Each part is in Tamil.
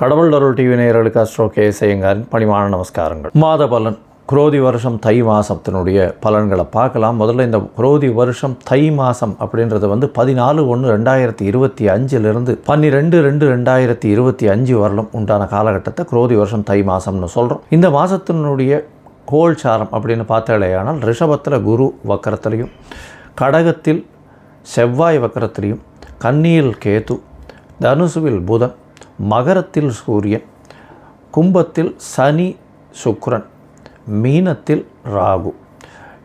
கடவுள் அருள் டிவி நேயர்களுக்கு அஸ்ட்ரோ கே செய்யுங்காரின் பணிவான நமஸ்காரங்கள். மாத பலன் குரோதி வருஷம் தை மாதத்தினுடைய பலன்களை பார்க்கலாம். முதல்ல இந்த குரோதி வருஷம் தை மாதம் அப்படின்றது வந்து பதினாலு ஒன்று ரெண்டாயிரத்தி இருபத்தி அஞ்சிலிருந்து பன்னிரெண்டு ரெண்டு ரெண்டாயிரத்தி இருபத்தி அஞ்சு வரலும் உண்டான காலகட்டத்தை குரோதி வருஷம் தை மாதம்னு சொல்கிறோம் இந்த மாதத்தினுடைய கோல்சாரம் அப்படின்னு பார்த்தாலேயானால் ரிஷபத்தில் குரு வக்கரத்திலையும் கடகத்தில் செவ்வாய் வக்கரத்திலையும் கன்னியில் கேது தனுசுவில் புதன் மகரத்தில் சூரியன் கும்பத்தில் சனி சுக்ரன் மீனத்தில் ராகு.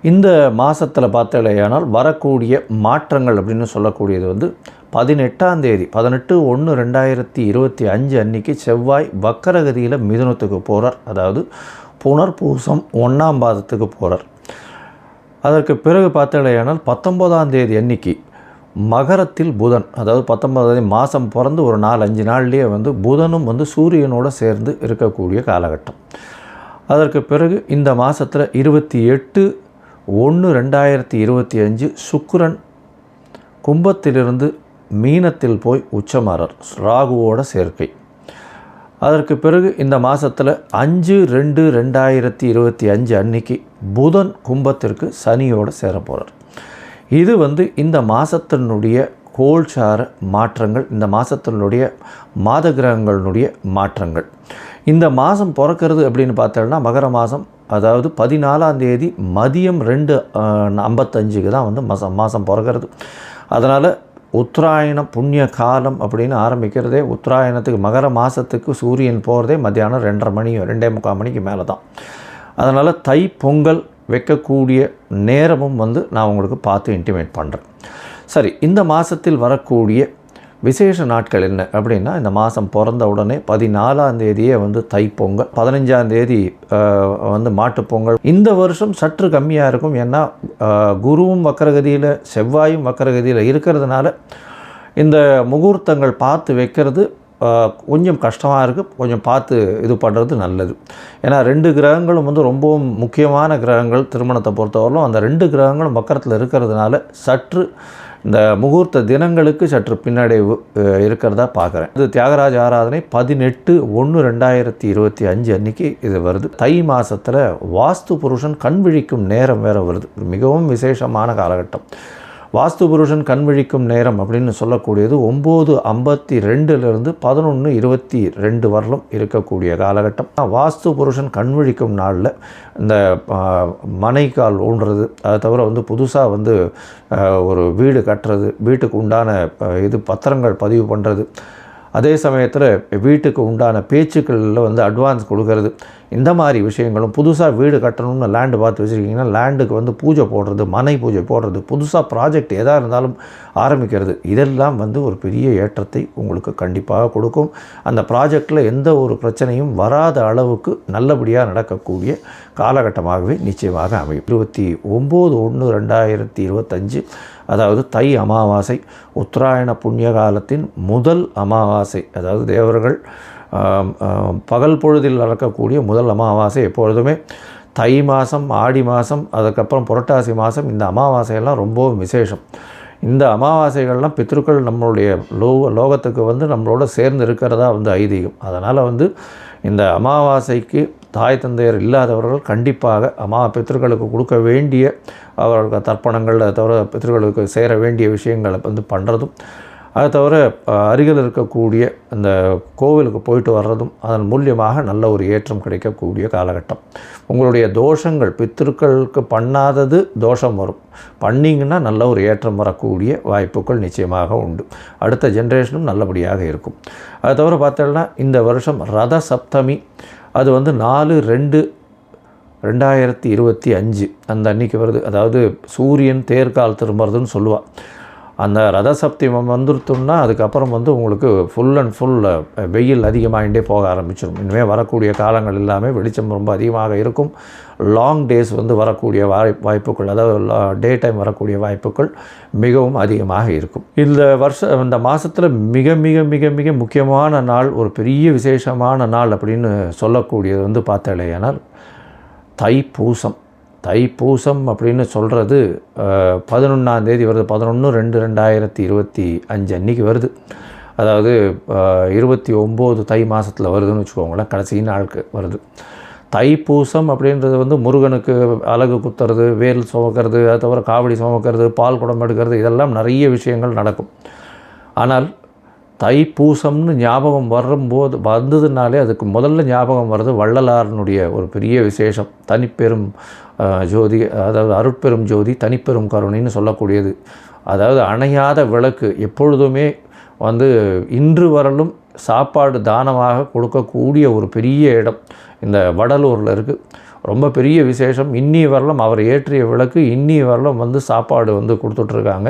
இந்த மாதத்தில் பார்த்தாலேயானால் வரக்கூடிய மாற்றங்கள் அப்படின்னு சொல்லக்கூடியது வந்து பதினெட்டாம் தேதி பதினெட்டு ஒன்று ரெண்டாயிரத்தி இருபத்தி அஞ்சு அன்னைக்கு செவ்வாய் வக்கரகதியில் மிதுனத்துக்கு போகிறார் அதாவது புனர்பூசம் ஒன்றாம் பாதத்துக்கு போகிறார் அதற்கு பிறகு பார்த்தாலேயானால் பத்தொம்போதாம் தேதி அன்னைக்கு மகரத்தில் புதன் அதாவது பத்தொன்பதாவது மாதம் பிறந்து ஒரு நாலு அஞ்சு நாள்லேயே வந்து புதனும் வந்து சூரியனோடு சேர்ந்து இருக்கக்கூடிய காலகட்டம். அதற்கு பிறகு இந்த மாதத்தில் இருபத்தி எட்டு ஒன்று ரெண்டாயிரத்தி இருபத்தி அஞ்சு சுக்கரன் கும்பத்திலிருந்து மீனத்தில் போய் உச்சமாறர் ராகுவோட சேர்க்கை. அதற்கு பிறகு இந்த மாதத்தில் அஞ்சு ரெண்டு ரெண்டாயிரத்தி இருபத்தி அஞ்சு அன்னைக்கு புதன் கும்பத்திற்கு சனியோடு சேர போகிறார் இது வந்து இந்த மாதத்தினுடைய கோல்சார மாற்றங்கள் இந்த மாதத்தினுடைய மாத கிரகங்களினுடைய மாற்றங்கள். இந்த மாதம் பிறக்கிறது அப்படின்னு பார்த்தோம்னா மகர மாதம் அதாவது பதினாலாம் தேதி மதியம் ரெண்டு ஐம்பத்தஞ்சுக்கு தான் வந்து மாதம் மாதம் பிறக்கிறது. அதனால் உத்தராயண புண்ணிய காலம் அப்படின்னு ஆரம்பிக்கிறதே உத்தராயணத்துக்கு மகர மாதத்துக்கு சூரியன் போகிறதே மத்தியானம் ரெண்டரை மணி ரெண்டே முக்கால் மணிக்கு மேலே தான் அதனால் தை பொங்கல் வைக்கக்கூடிய நேரமும் வந்து நான் உங்களுக்கு பார்த்து இன்டிமேட் பண்ணுறேன் சரி இந்த மாதத்தில் வரக்கூடிய விசேஷ நாட்கள் என்ன அப்படின்னா இந்த மாதம் பிறந்த உடனே பதினாலாம் தேதியே வந்து தைப்பொங்கல் பதினஞ்சாம் தேதி வந்து மாட்டுப்பொங்கல். இந்த வருஷம் சற்று கம்மியாக இருக்கும். ஏன்னா குருவும் வக்கரகதியில் செவ்வாயும் வக்கரகதியில் இருக்கிறதுனால இந்த முகூர்த்தங்கள் பார்த்து வைக்கிறது கொஞ்சம் கஷ்டமாக இருக்குது கொஞ்சம் பார்த்து இது பண்ணுறது நல்லது. ஏன்னா ரெண்டு கிரகங்களும் வந்து ரொம்பவும் முக்கியமான கிரகங்கள் திருமணத்தை பொறுத்தவரையிலும். அந்த ரெண்டு கிரகங்களும் மக்கரத்தில் இருக்கிறதுனால சற்று இந்த முகூர்த்த தினங்களுக்கு சற்று பின்னடைவு இருக்கிறதா பார்க்குறேன். இது தியாகராஜ ஆராதனை பதினெட்டு ஒன்று ரெண்டாயிரத்தி இருபத்தி அஞ்சு அன்னைக்கு இது வருது. தை மாதத்தில் வாஸ்து புருஷன் கண் விழிக்கும் நேரம் வேறு வருது. மிகவும் விசேஷமான காலகட்டம். வாஸ்து புருஷன் கண் விழிக்கும் நேரம் அப்படின்னு சொல்லக்கூடியது ஒம்பது ஐம்பத்தி ரெண்டுலேருந்து பதினொன்று இருபத்தி ரெண்டு வரலும் இருக்கக்கூடிய காலகட்டம். வாஸ்து புருஷன் கண் விழிக்கும் நாளில் இந்த மனைக்கால் ஊன்றது. அதை தவிர வந்து புதுசாக வந்து ஒரு வீடு கட்டுறது வீட்டுக்கு உண்டான இது பத்திரங்கள் பதிவு பண்ணுறது அதே சமயத்தில் வீட்டுக்கு உண்டான பேச்சுக்களில் வந்து அட்வான்ஸ் கொடுக்கறது. இந்த மாதிரி விஷயங்களும் புதுசாக வீடு கட்டணும்னு லேண்டு பார்த்து வச்சுருக்கீங்கன்னா லேண்டுக்கு வந்து பூஜை போடுறது மனை பூஜை போடுறது புதுசாக ப்ராஜெக்ட் எதாக இருந்தாலும் ஆரம்பிக்கிறது இதெல்லாம் வந்து ஒரு பெரிய ஏற்றத்தை உங்களுக்கு கண்டிப்பாக கொடுக்கும். அந்த ப்ராஜெக்டில் எந்த ஒரு பிரச்சனையும் வராத அளவுக்கு நல்லபடியாக நடக்கக்கூடிய காலகட்டமாகவே நிச்சயமாக அமையும். இருபத்தி ஒம்பது ஒன்று ரெண்டாயிரத்தி இருபத்தஞ்சு அதாவது தை அமாவாசை உத்தராயண புண்ணிய காலத்தின் முதல் அமாவாசை அதாவது தேவர்கள் பகல் பொழுதில் நடக்கக்கூடிய முதல் அமாவாசை எப்பொழுதுமே தை மாதம் ஆடி மாதம் அதுக்கப்புறம் புரட்டாசி மாதம் இந்த அமாவாசையெல்லாம் ரொம்பவும் விசேஷம். இந்த அமாவாசைகள்லாம் பித்ருக்கள் நம்மளுடைய லோ லோகத்துக்கு வந்து நம்மளோட சேர்ந்து இருக்கிறதா வந்து ஐதீகம். அதனால் வந்து இந்த அமாவாசைக்கு தாய் தந்தையர் இல்லாதவர்கள் கண்டிப்பாக அம்மா பித்திருக்களுக்கு கொடுக்க வேண்டிய அவர்களுக்கு தர்ப்பணங்கள் தவிர பித்திருக்களுக்கு சேர வேண்டிய விஷயங்களை வந்து பண்ணுறதும் அதை தவிர அருகில் இருக்கக்கூடிய அந்த கோவிலுக்கு போயிட்டு வர்றதும் அதன் மூலியமாக நல்ல ஒரு ஏற்றம் கிடைக்கக்கூடிய காலகட்டம். உங்களுடைய தோஷங்கள் பித்திருக்களுக்கு பண்ணாதது தோஷம் வரும். பண்ணிங்கன்னா நல்ல ஒரு ஏற்றம் வரக்கூடிய வாய்ப்புகள் நிச்சயமாக உண்டு. அடுத்த ஜென்ரேஷனும் நல்லபடியாக இருக்கும். அதை தவிர பார்த்தோம்னா இந்த வருஷம் ரத சப்தமி அது வந்து நாலு ரெண்டு ரெண்டாயிரத்தி இருபத்தி அஞ்சு அந்த அன்னைக்கு வருது. அதாவது சூரியன் தேர்கால் திரும்புறதுன்னு சொல்லுவாள் அந்த ரத சப்திமம் வந்துருத்தோம்னா அதுக்கப்புறம் வந்து உங்களுக்கு ஃபுல் அண்ட் ஃபுல் வெயில் அதிகமாகிட்டே போக ஆரம்பிச்சிடும் இனிமேல் வரக்கூடிய காலங்கள் எல்லாமே வெளிச்சம் ரொம்ப அதிகமாக இருக்கும். லாங் டேஸ் வந்து வரக்கூடிய வாய் வாய்ப்புகள் அதாவது டே டைம் வரக்கூடிய வாய்ப்புகள் மிகவும் அதிகமாக இருக்கும். இந்த வருஷம் இந்த மாதத்தில் மிக மிக மிக மிக முக்கியமான நாள் ஒரு பெரிய விசேஷமான நாள் அப்படின்னு சொல்லக்கூடியது வந்து பார்த்தாலேயானால் தைப்பூசம். தைப்பூசம் அப்படின்னு சொல்கிறது பதினொன்றாந்தேதி வருது. பதினொன்று ரெண்டு ரெண்டாயிரத்தி இருபத்தி அஞ்சு அன்றைக்கி வருது. அதாவது இருபத்தி ஒம்பது தை மாதத்தில் வருதுன்னு வச்சுக்கோங்களேன் கடைசி நாளுக்கு வருது. தைப்பூசம் அப்படின்றது வந்து முருகனுக்கு அலகு குத்துறது வேல் சுமக்கிறது அது தவிர காவடி சுமக்கிறது பால் குடம் எடுக்கிறது இதெல்லாம் நிறைய விஷயங்கள் நடக்கும். ஆனால் தைப்பூசம்னு ஞாபகம் வரும்போது வந்ததுனாலே அதுக்கு முதல்ல ஞாபகம் வர்றது வள்ளலாரனுடைய ஒரு பெரிய விசேஷம். தனிப்பெரும் ஜோதி அதாவது அருட்பெரும் ஜோதி தனிப்பெரும் கருணைன்னு சொல்லக்கூடியது. அதாவது அணையாத விளக்கு எப்பொழுதுமே வந்து இன்று வரலும் சாப்பாடு தானமாக கொடுக்கக்கூடிய ஒரு பெரிய இடம் இந்த வடலூரில் இருக்குது ரொம்ப பெரிய விசேஷம். இன்னி வரலும் அவர் ஏற்றிய விளக்கு இன்னி வரலும் வந்து சாப்பாடு வந்து கொடுத்துட்ருக்காங்க.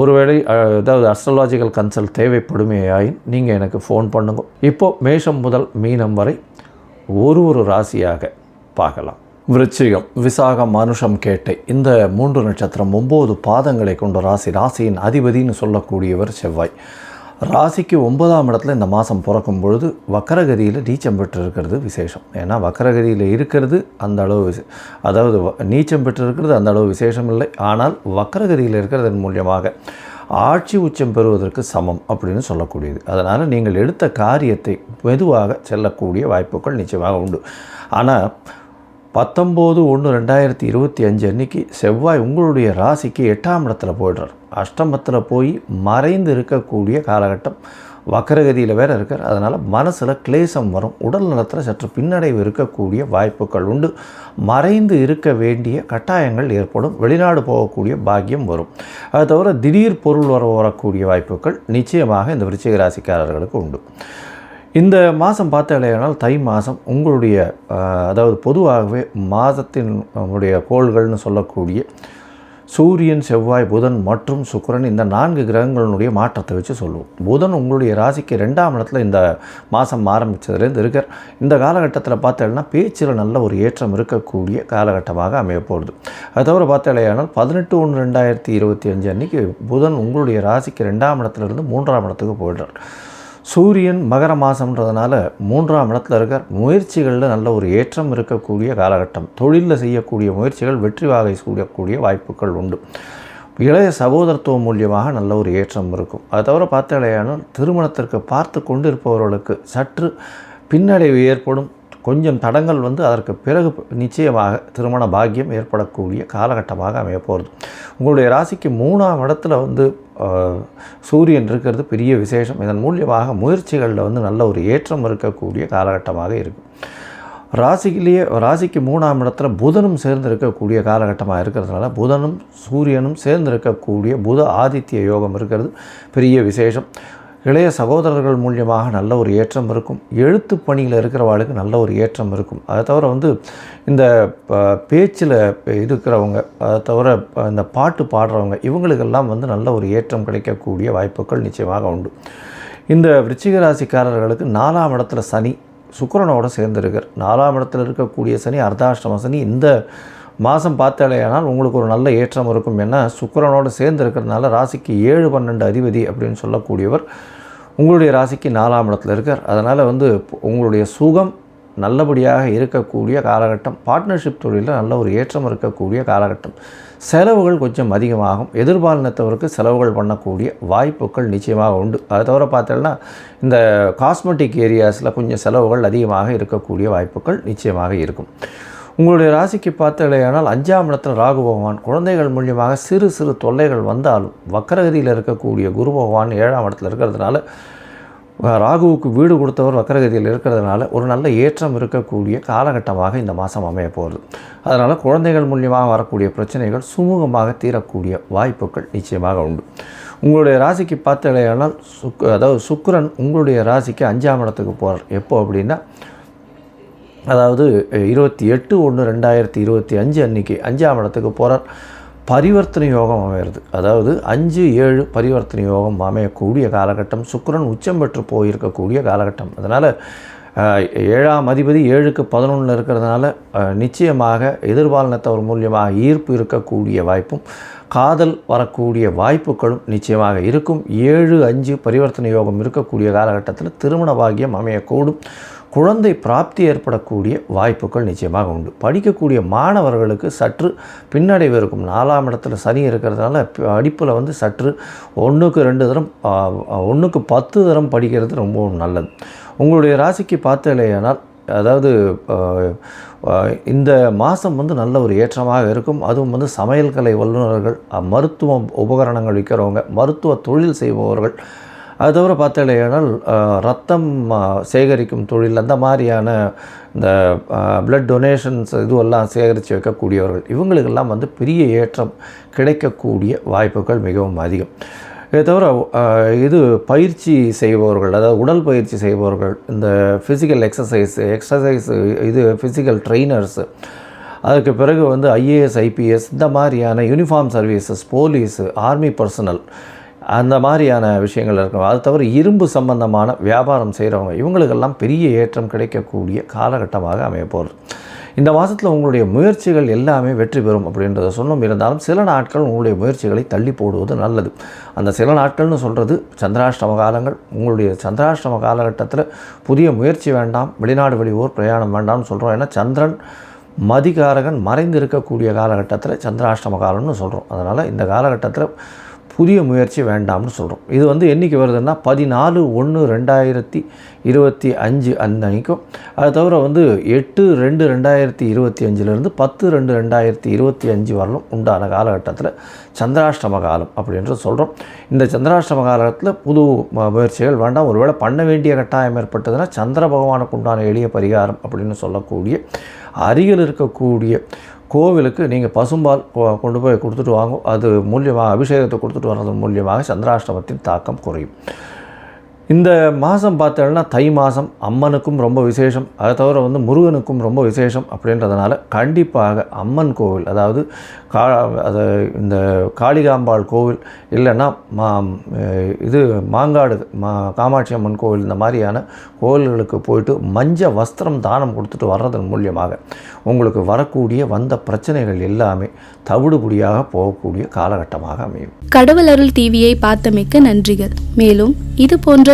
ஒருவேளை அதாவது அஸ்ட்ராலாஜிக்கல் கன்சல்ட் தேவைப்படுமேயாயின் நீங்கள் எனக்கு ஃபோன் பண்ணுங்க. இப்போது மேஷம் முதல் மீனம் வரை ஒரு ஒரு ராசியாக பார்க்கலாம். விருச்சிகம் விசாகம் மனுஷம் கேட்டை இந்த மூன்று நட்சத்திரம் ஒம்பது பாதங்களை கொண்ட ராசி ராசியின் அதிபதின்னு சொல்லக்கூடியவர் செவ்வாய். ராசிக்கு ஒன்பதாம் இடத்துல இந்த மாதம் பிறக்கும் பொழுது வக்கரகதியில் நீச்சம் பெற்று இருக்கிறது விசேஷம். ஏன்னா வக்கரகதியில் இருக்கிறது அந்த அளவு விசே அதாவது வ- நீச்சம் பெற்று இருக்கிறது அந்த அளவு விசேஷம் இல்லை. ஆனால் வக்கரகதியில் இருக்கிறதன் மூலியமாக ஆட்சி உச்சம் பெறுவதற்கு சமம் அப்படின்னு சொல்லக்கூடியது. அதனால் நீங்கள் எடுத்த காரியத்தை மெதுவாக செல்லக்கூடிய வாய்ப்புகள் நிச்சயமாக உண்டு. ஆனால் பத்தொம்போது ஒன்று ரெண்டாயிரத்தி இருபத்தி அஞ்சு அன்னைக்கு செவ்வாய் உங்களுடைய ராசிக்கு எட்டாம் இடத்துல போய்டுறார். அஷ்டமத்தில் போய் மறைந்து இருக்கக்கூடிய காலகட்டம் வக்கரகதியில் வேற இருக்கார். அதனால் மனசில் கிளேசம் வரும். உடல் நலத்தில் சற்று பின்னடைவு இருக்கக்கூடிய வாய்ப்புகள் உண்டு. மறைந்து இருக்க வேண்டிய கட்டாயங்கள் ஏற்படும். வெளிநாடு போகக்கூடிய பாக்கியம் வரும். அது தவிர திடீர் பொருள் வர வரக்கூடிய வாய்ப்புகள் நிச்சயமாக இந்த விருச்சிக ராசிக்காரர்களுக்கு உண்டு. இந்த மாதம் பார்த்தாலேனால் தை மாதம் உங்களுடைய அதாவது பொதுவாகவே மாதத்தின் உடைய கோள்கள்னு சொல்லக்கூடிய சூரியன் செவ்வாய் புதன் மற்றும் சுக்கிரன் இந்த நான்கு கிரகங்களினுடைய மாற்றத்தை வச்சு சொல்லுவோம். புதன் உங்களுடைய ராசிக்கு ரெண்டாம் இடத்துல இந்த மாதம் ஆரம்பித்ததுலேருந்து இருக்கார். இந்த காலகட்டத்தில் பார்த்தேன்னா பேச்சில் நல்ல ஒரு ஏற்றம் இருக்கக்கூடிய காலகட்டமாக அமையப்போகுது அது தவிர பார்த்தாலேயானால் பதினெட்டு ஒன்று ரெண்டாயிரத்தி இருபத்தி அஞ்சு அன்னைக்கு புதன் உங்களுடைய ராசிக்கு ரெண்டாம் இடத்துலேருந்து மூன்றாம் இடத்துக்கு போயிடுறார். சூரியன் மகர மாதம்ன்றதுனால மூன்றாம் இடத்துல இருக்கார் முயற்சிகளில் நல்ல ஒரு ஏற்றம் இருக்கக்கூடிய காலகட்டம். தொழிலில் செய்யக்கூடிய முயற்சிகள் வெற்றி வாகை சூடக்கூடிய வாய்ப்புகள் உண்டு. இளைய சகோதரத்துவம் மூலியமாக நல்ல ஒரு ஏற்றம் இருக்கும். அதை தவிர பார்த்தாலேயானால் திருமணத்திற்கு பார்த்து கொண்டிருப்பவர்களுக்கு சற்று பின்னடைவு ஏற்படும். கொஞ்சம் தடங்கள் வந்து அதற்கு பிறகு நிச்சயமாக திருமண பாக்கியம் ஏற்படக்கூடிய காலகட்டமாக அமையப்போகிறது உங்களுடைய ராசிக்கு மூணாம் இடத்துல வந்து சூரியன் இருக்கிறது பெரிய விசேஷம். இதன் மூலியமாக முயற்சிகளில் வந்து நல்ல ஒரு ஏற்றம் இருக்கக்கூடிய காலகட்டமாக இருக்கும் ராசியிலேயே ராசிக்கு மூணாம் இடத்துல புதனும் சேர்ந்து இருக்கக்கூடிய காலகட்டமாக இருக்கிறதுனால புதனும் சூரியனும் சேர்ந்து இருக்கக்கூடிய புத ஆதித்ய யோகம் இருக்கிறது. பெரிய விசேஷம். இளைய சகோதரர்கள் மூலியமாக நல்ல ஒரு ஏற்றம் இருக்கும். எழுத்து பணியில் இருக்கிறவாளுக்கு நல்ல ஒரு ஏற்றம் இருக்கும். அதை தவிர வந்து இந்த ப- பேச்சில் இருக்கிறவங்க அதை தவிர இந்த பாட்டு பாடுறவங்க இவங்களுக்கெல்லாம் வந்து நல்ல ஒரு ஏற்றம் கிடைக்கக்கூடிய வாய்ப்புகள் நிச்சயமாக உண்டு. இந்த விருச்சிகராசிக்காரர்களுக்கு நாலாம் இடத்துல சனி சுக்கிரனோட சேர்ந்திருக்கார். நாலாம் இடத்துல இருக்கக்கூடிய சனி அர்த்தாஷ்டம சனி இந்த மாதம் பார்த்தாலேயானால் உங்களுக்கு ஒரு நல்ல ஏற்றம் இருக்கும் ஏன்னா சுக்கரனோடு சேர்ந்து இருக்கிறதுனால ராசிக்கு ஏழு பன்னெண்டு அதிபதி அப்படின்னு சொல்லக்கூடியவர் உங்களுடைய ராசிக்கு நாலாம் இடத்துல இருக்கார். அதனால் வந்து உங்களுடைய சுகம் நல்லபடியாக இருக்கக்கூடிய காலகட்டம் பார்ட்னர்ஷிப் தொழிலில் நல்ல ஒரு ஏற்றம் இருக்கக்கூடிய காலகட்டம். செலவுகள் கொஞ்சம் அதிகமாகும். எதிர்பாலினத்தவருக்கு செலவுகள் பண்ணக்கூடிய வாய்ப்புகள் நிச்சயமாக உண்டு. அதை தவிர பார்த்தோம்னா இந்த காஸ்மெட்டிக் ஏரியாஸில் கொஞ்சம் செலவுகள் அதிகமாக இருக்கக்கூடிய வாய்ப்புகள் நிச்சயமாக இருக்கும். உங்களுடைய ராசிக்கு பார்த்தலையானால் அஞ்சாம் இடத்தில் ராகு பகவான் குழந்தைகள் மூலியமாக சிறு சிறு தொல்லைகள் வந்தாலும் வக்கரகதியில் இருக்கக்கூடிய குரு பகவான் ஏழாம் இடத்துல இருக்கிறதுனால ராகுவுக்கு வீடு கொடுத்தவர் வக்கரகதியில் இருக்கிறதுனால ஒரு நல்ல ஏற்றம் இருக்கக்கூடிய காலகட்டமாக இந்த மாதம் அமைய போகிறது அதனால் குழந்தைகள் மூலியமாக வரக்கூடிய பிரச்சனைகள் சுமூகமாக தீரக்கூடிய வாய்ப்புகள் நிச்சயமாக உண்டு. உங்களுடைய ராசிக்கு பார்த்தலையானால் சுக் அதாவது சுக்கரன் உங்களுடைய ராசிக்கு அஞ்சாம் இடத்துக்கு போகிறார் எப்போ அப்படின்னா அதாவது இருபத்தி எட்டு ஒன்று ரெண்டாயிரத்தி இருபத்தி அஞ்சு அன்னைக்கு அஞ்சாம் இடத்துக்கு போகிறார் பரிவர்த்தனை யோகம் அமையிறது. அதாவது அஞ்சு ஏழு பரிவர்த்தனை யோகம் அமையக்கூடிய காலகட்டம். சுக்கரன் உச்சம் பெற்று போயிருக்கக்கூடிய காலகட்டம். அதனால் ஏழாம் அதிபதி ஏழுக்கு பதினொன்றில் இருக்கிறதுனால நிச்சயமாக எதிர்பாலனத்தவர் மூலியமாக ஈர்ப்பு இருக்கக்கூடிய வாய்ப்பும் காதல் வரக்கூடிய வாய்ப்புகளும் நிச்சயமாக இருக்கும். ஏழு அஞ்சு பரிவர்த்தனை யோகம் இருக்கக்கூடிய காலகட்டத்தில் திருமண பாகியம் அமையக்கூடும். குழந்தை பிராப்தி ஏற்படக்கூடிய வாய்ப்புகள் நிச்சயமாக உண்டு. படிக்கக்கூடிய மாணவர்களுக்கு சற்று பின்னடைவு இருக்கும். நாலாம் இடத்துல சனி இருக்கிறதுனால படிப்பில் வந்து சற்று ஒன்றுக்கு ரெண்டு தரம் ஒன்றுக்கு பத்து தரம் படிக்கிறது ரொம்பவும் நல்லது. உங்களுடைய ராசிக்கு பார்த்தலையானால் அதாவது இந்த மாதம் வந்து நல்ல ஒரு ஏற்றமாக இருக்கும். அதுவும் வந்து சமையல் கலை வல்லுநர்கள் மருத்துவ உபகரணங்கள் விற்கிறவங்க மருத்துவ தொழில் செய்பவர்கள் அது தவிர பார்த்தலையானால் ரத்தம் சேகரிக்கும் தொழில் அந்த மாதிரியான இந்த பிளட் டொனேஷன்ஸ் இதுவெல்லாம் சேகரித்து வைக்கக்கூடியவர்கள் இவங்களுக்கெல்லாம் வந்து பெரிய ஏற்றம் கிடைக்கக்கூடிய வாய்ப்புகள் மிகவும் அதிகம். இதை தவிர இது பயிற்சி செய்பவர்கள் அதாவது உடல் பயிற்சி செய்பவர்கள் இந்த ஃபிசிக்கல் எக்ஸசைஸ் எக்ஸசைஸ் இது ஃபிசிக்கல் ட்ரெயினர்ஸு அதுக்கு பிறகு வந்து ஐஏஎஸ் ஐபிஎஸ் இந்த மாதிரியான uniform services police army personnel அந்த மாதிரியான விஷயங்கள் இருக்கும். அது தவிர இரும்பு சம்பந்தமான வியாபாரம் செய்கிறவங்க இவங்களுக்கெல்லாம் பெரிய ஏற்றம் கிடைக்கக்கூடிய காலகட்டமாக அமைய போகிறது இந்த மாதத்தில் உங்களுடைய முயற்சிகள் எல்லாமே வெற்றி பெறும் அப்படின்றத சொன்னோம் இருந்தாலும் சில நாட்கள் உங்களுடைய முயற்சிகளை தள்ளி போடுவது நல்லது. அந்த சில நாட்கள்னு சொல்கிறது சந்திராஷ்டம காலங்கள். உங்களுடைய சந்திராஷ்டம காலகட்டத்தில் புதிய முயற்சி வேண்டாம் வெளிநாடு வெளியூர் பிரயாணம் வேண்டாம்னு சொல்கிறோம் ஏன்னா சந்திரன் மதிகாரகன் மறைந்து இருக்கக்கூடிய காலகட்டத்தில் சந்திராஷ்டம காலம்னு சொல்கிறோம் அதனால் இந்த காலகட்டத்தில் புதிய முயற்சி வேண்டாம்னு சொல்கிறோம் இது வந்து என்றைக்கு வருதுன்னா பதினாலு ஒன்று ரெண்டாயிரத்தி இருபத்தி அஞ்சு அந்த அன்னைக்கும். அது தவிர வந்து எட்டு ரெண்டு ரெண்டாயிரத்தி இருபத்தி அஞ்சுலேருந்து பத்து ரெண்டு ரெண்டாயிரத்தி இருபத்தி அஞ்சு வரலும் உண்டான காலகட்டத்தில் சந்திராஷ்டம காலம் அப்படின்றது சொல்கிறோம் இந்த சந்திராஷ்டம காலத்தில் புது முயற்சிகள் வேண்டாம். ஒருவேளை பண்ண வேண்டிய கட்டாயம் ஏற்பட்டதுன்னா சந்திர பகவானுக்கு உண்டான எளிய பரிகாரம் அப்படின்னு சொல்லக்கூடிய அருகில் இருக்கக்கூடிய கோவிலுக்கு நீங்கள் பசும்பால் கொண்டு போய் கொடுத்துட்டு வாங்க அது மூலியமாக அபிஷேகத்தை கொடுத்துட்டு வர்றது மூலியமாக சந்திராஷ்டமத்தின் தாக்கம் குறையும். இந்த மாதம் பார்த்தோம்னா தை மாதம் அம்மனுக்கும் ரொம்ப விசேஷம். அதை தவிர வந்து முருகனுக்கும் ரொம்ப விசேஷம் அப்படின்றதுனால கண்டிப்பாக அம்மன் கோவில் அதாவது கா அது இந்த காளிகாம்பாள் கோவில் இல்லைன்னா மா இது மாங்காடு மா காமாட்சி அம்மன் கோவில் இந்த மாதிரியான கோவில்களுக்கு போயிட்டு மஞ்ச வஸ்திரம் தானம் கொடுத்துட்டு வர்றதன் மூலியமாக உங்களுக்கு வரக்கூடிய வந்த பிரச்சனைகள் எல்லாமே தவிடுபடியாக போகக்கூடிய காலகட்டமாக அமையும். கடவுள் அருள் டிவியை பார்த்தமைக்க நன்றிகள். மேலும் இது போன்ற